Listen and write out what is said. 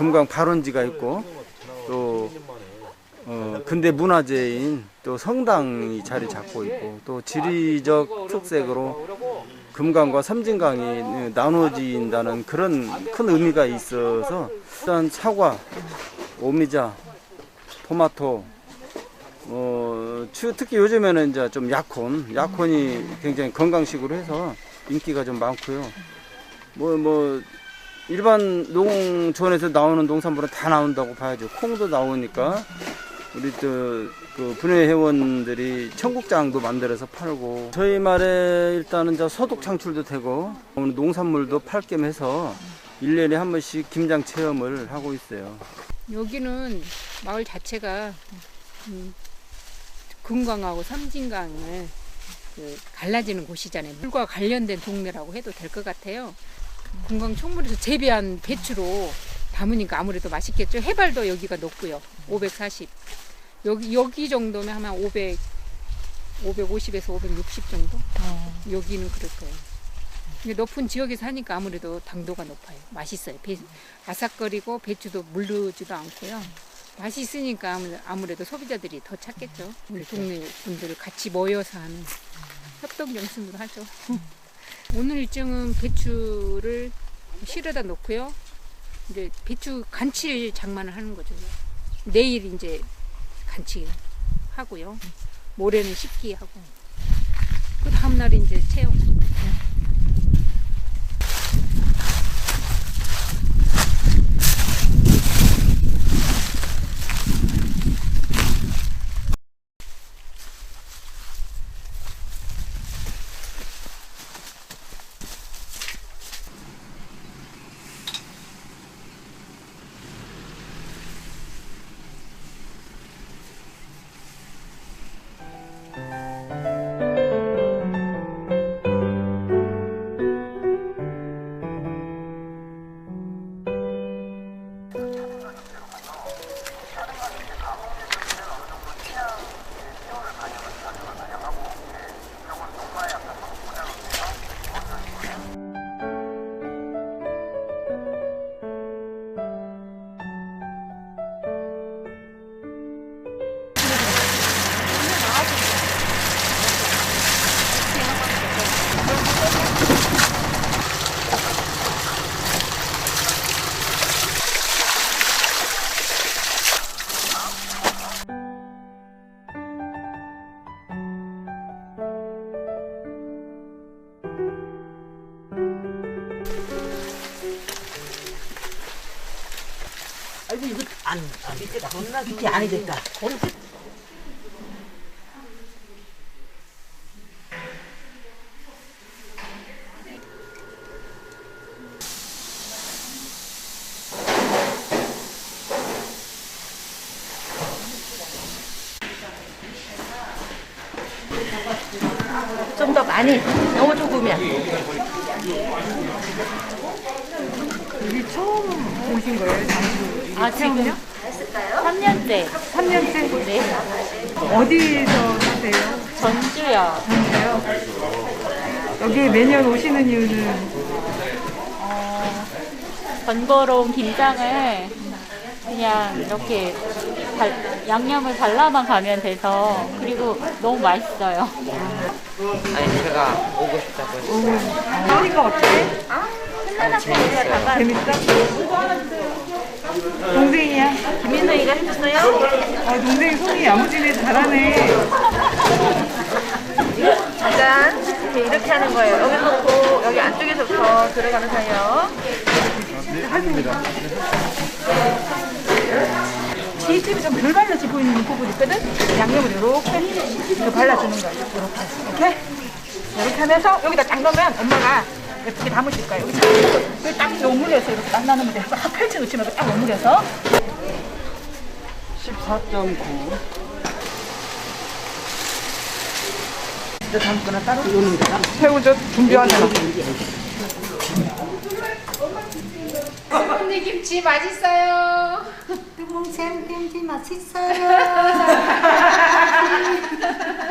금강 발원지가 있고 또 어, 근대 문화재인 또 성당이 자리 잡고 있고 또 지리적 특색으로 금강과 섬진강이 나눠진다는 그런 큰 의미가 있어서 일단 사과, 오미자, 토마토, 어, 추- 특히 요즘에는 이제 좀 약혼, 약혼이 굉장히 건강식으로 해서 인기가 좀 많고요. 뭐, 뭐, 일반 농촌에서 나오는 농산물은 다 나온다고 봐야죠. 콩도 나오니까 우리 또그 분해 회원들이 청국장도 만들어서 팔고 저희 말에 일단은 저 소독 창출도 되고 오늘 농산물도 팔 겸 해서 일년에한 번씩 김장 체험을 하고 있어요. 여기는 마을 자체가 음, 금강하고 섬진강을 그 갈라지는 곳이잖아요. 물과 관련된 동네라고 해도 될 것 같아요. 금강 총물에서 재배한 배추로 담으니까 아무래도 맛있겠죠. 해발도 여기가 높고요. 540. 여기 여기 정도면 아마 500 550에서 560 정도? 여기는 그럴 거예요. 근데 높은 지역에서 하니까 아무래도 당도가 높아요. 맛있어요. 배, 아삭거리고 배추도 물르지도 않고요. 맛이 있으니까 아무- 아무래도 소비자들이 더 찾겠죠. 우리 동네 분들 같이 모여서 하는 협동 정신으로 하죠. 오늘 일정은 배추를 실어다 놓고요. 이제 배추 간칠 장만을 하는 거죠. 내일 이제 간치 하고요. 모레는 식기 하고. 그 다음 날 이제 체험. 안, 안 밑에 겁나 밑에 안이 됐다. 좀 더 많이 너무 조금이야. 여기 처음 오신 거예요? 장수 아 지금요? 3년째 3년째? 네 어디서 사세요? 전주요. 전주요? 여기 매년 오시는 이유는 번거로운 김장을 그냥 이렇게 발- 양념을 발라만 가면 돼서 그리고 너무 맛있어요. 아니 제가 오고 싶다고 해서 하니까 어때? 재밌어? 동생이야? 김민호이가 해줬어요? 아, 동생이 손이 야무지네 잘하네 짠 이렇게, 이렇게 하는 거예요. 여기 놓고 여기 안쪽에서부터 들어가는 사이요. 이 집이 좀 덜 발라지고 있는 부분이 있거든? 양념을 이렇게 발라주는 거야 이렇게 오케이? 이렇게 하면서 여기다 딱 넣으면 엄마가 예쁘게 담으실 거예요 여기 딱, 딱 오므려서 이렇게 딱 나누면 돼확 펼쳐 놓치면 딱 오므려서 14.9. 새우젓 준비하는 언니 김치 맛있어요. 쌤 김치 맛있어요.